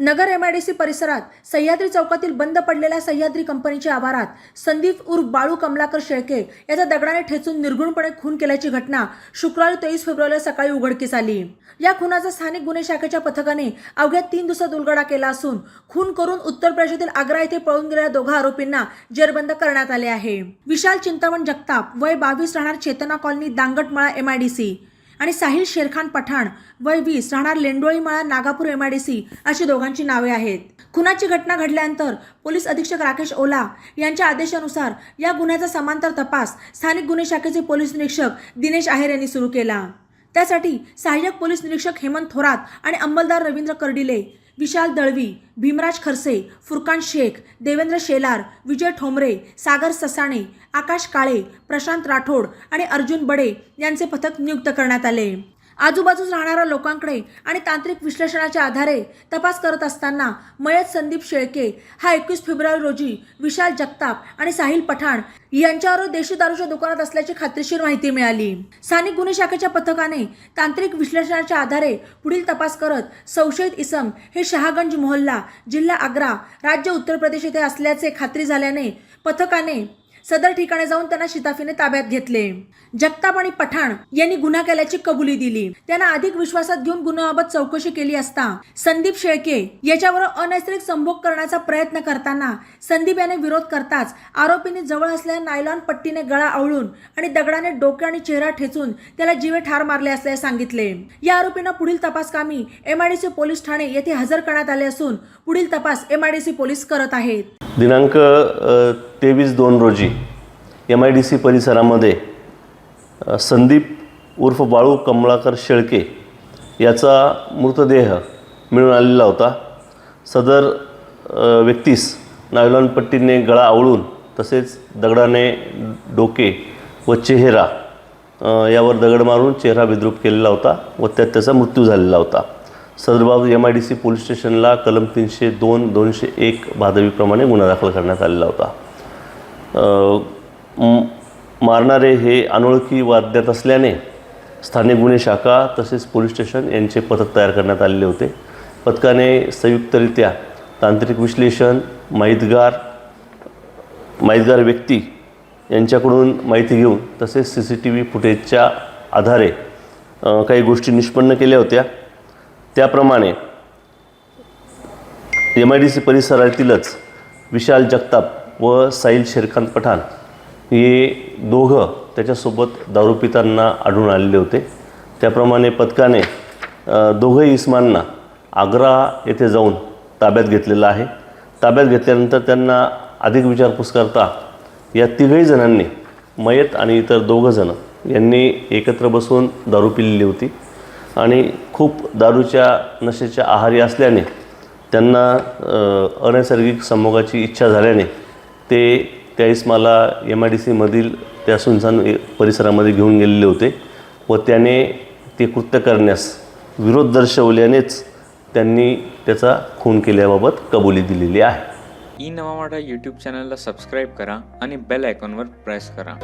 Nagar M I D C परिसरात सह्याद्री चौकातील बंद पडलेल्या सह्याद्री कंपनीच्या आवारात संदीप उर्फ बाळू कमलाकर शेळके याचा दगडाने ठेचून निर्गुणपणे खून केल्याची घटना शुक्रवारी तेवीस फेब्रुवारीला सकाळी उघडकीस आली. या खुनाचा स्थानिक गुन्हे शाखेच्या पथकाने अवघ्या तीन दिवसात उलगडा केला असून खून करून उत्तर प्रदेशातील आग्रा येथे पळून गेलेल्या दोघा आरोपींना जेरबंद करण्यात आले आहे. विशाल चिंतामण जगताप वय बावीस राहणार चेतना कॉलनी दांगटमळा सी आणि साहिल शेरखान पठाण वय वीस राहणार Lendolimala Nagapur M I D C अशी दोघांची नावे आहेत. खुनाची घटना घडल्यानंतर पोलीस अधीक्षक राकेश ओला यांच्या आदेशानुसार या गुन्ह्याचा समांतर तपास स्थानिक गुन्हे शाखेचे पोलीस निरीक्षक दिनेश आहेर यांनी सुरू केला. त्यासाठी सहाय्यक पोलीस निरीक्षक हेमंत थोरात आणि अंमलदार रवींद्र कर्डिले विशाल दळवी भीमराज खरसे फुरकान शेख देवेंद्र शेलार विजय ठोंबरे सागर ससाणे आकाश काळे प्रशांत राठोड आणि अर्जुन बडे यांचे पथक नियुक्त करण्यात आले. आजूबाजूस राहणाऱ्या लोकांकडे आणि तांत्रिक विश्लेषणाच्या आधारे तपास करत असताना मयत संदीप शेळके हा एकवीस फेब्रुवारी रोजी विशाल जगताप आणि साहिल पठाण यांच्यावर देशी दारूच्या दुकानात असल्याची खात्रीशीर माहिती मिळाली. स्थानिक गुन्हे शाखेच्या पथकाने तांत्रिक विश्लेषणाच्या आधारे पुढील तपास करत संशयित इसम हे शहागंज मोहल्ला जिल्हा आग्रा राज्य उत्तर प्रदेश येथे असल्याचे खात्री झाल्याने पथकाने सदर ठिकाणी जाऊन त्यांना शिताफीने ताब्यात घेतले. जगताप आणि पठाण यांनी गुन्हा केल्याची कबुली दिली. त्यांना अधिक विश्वासात घेऊन गुन्ह्याबाबत चौकशी केली असता संदीप शेळके याच्यावर अनैसर्गिक संभोग करण्याचा प्रयत्न करताना संदीप याने विरोध करताच आरोपींनी जवळ असलेल्या नायलॉन पट्टीने गळा आवळून आणि दगडाने डोके आणि चेहरा ठेचून त्याला जीवे ठार मारले असल्याचे सांगितले. या आरोपींना पुढील तपास कामी एमआयडीसी पोलीस ठाणे येथे हजर करण्यात आले असून पुढील तपास एमआयडीसी पोलीस करत आहेत. दिनांक तेवीस दोन रोजी एम आय डी सी परिसरामध्ये संदीप उर्फ बाळू कमळाकर शेळके याचा मृतदेह मिळून आलेला होता. सदर व्यक्तीस नायलॉनपट्टीने गळा आवळून तसेच दगडाने डोके व चेहरा यावर दगड मारून चेहरा विद्रूप केलेला होता व त्यात त्याचा मृत्यू झालेला होता. सदरबाब M I D C police स्टेशनला कलम तीनशे दोन दोनशे एक भादवीप्रमाणे गुन्हा दाखल करण्यात आलेला होता. मारणारे हे अनोळखी वाद्यात असल्याने स्थानिक गुन्हे शाखा तसेच पोलीस स्टेशन यांचे पथक तयार करण्यात आलेले होते. पथकाने संयुक्तरित्या तांत्रिक विश्लेषण माहितगार माहितगार व्यक्ती यांच्याकडून माहिती घेऊन तसेच सी सी टी व्ही फुटेजच्या आधारे काही गोष्टी निष्पन्न केल्या होत्या. त्याप्रमाणे एम आय डी सी परिसरातीलच विशाल जगताप व साहिल शेरखान पठाण हे दोघं त्याच्यासोबत दारू पितांना आढळून आलेले होते. त्याप्रमाणे पथकाने दोघंही इस्मांना आग्रा येथे जाऊन ताब्यात घेतलेलं आहे. ताब्यात घेतल्यानंतर त्यांना अधिक विचारपूस करता या तिघही जणांनी मयत आणि इतर दोघंजणं यांनी एकत्र बसून दारू पिलेली होती. आणि खूप दारूच्या नशेच्या आहारी असल्याने त्यांना अनैसर्गिक संभोगाची इच्छा झाल्याने ते त्या इस्माला एम आय डी सीमधील त्या सुनसान परिसरामध्ये घेऊन गेलेले होते व त्याने ते कृत्य करण्यास विरोध दर्शवल्यानेच त्यांनी त्याचा खून केल्याबाबत कबुली दिलेली आहे. ई नवा मराठा यूट्यूब चॅनलला सबस्क्राईब करा आणि बेल आयकॉनवर प्रेस करा.